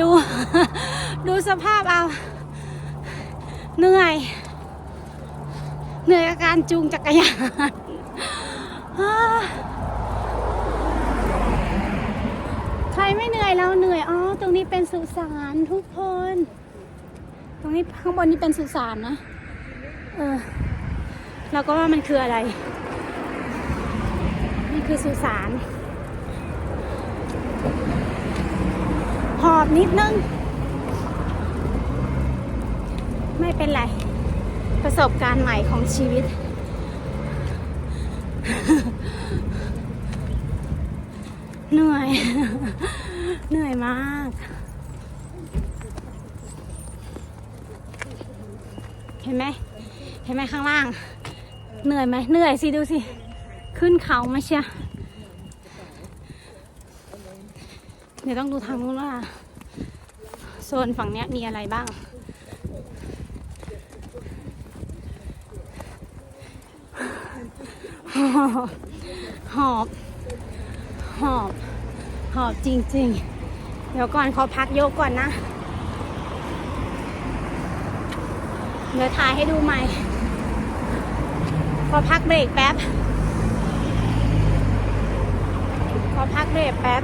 ดู ดูสภาพเอา เหนื่อย เหนื่อยกับการจูงจักรยานใครไม่เหนื่อยเราเหนื่อย อ๋อ ตรงนี้เป็นสุสานทุกคน ตรงนี้ข้างบนนี้เป็นสุสานนะ เออ เราก็ว่ามันคืออะไร นี่คือสุสาน อบนิดนึง ไม่เป็นไร ประสบการณ์ใหม่ของชีวิต เหนื่อย เหนื่อยมากเห็นไหม เห็นไหมข้างล่าง เหนื่อยไหม เหนื่อยสิ ดูสิ ขึ้นเขามาเชียเดี๋ยวต้องดูทางนู้นว่า ซนฝั่งนี้มีอะไรบ้างหอบหอบ หอบ หอบจริง ๆ เดี๋ยวก่อนขอพักโยกก่อนนะ เดี๋ยวถ่ายให้ดูใหม่ ขอพักเบรกแป๊บ ขอพักเบรกแป๊บ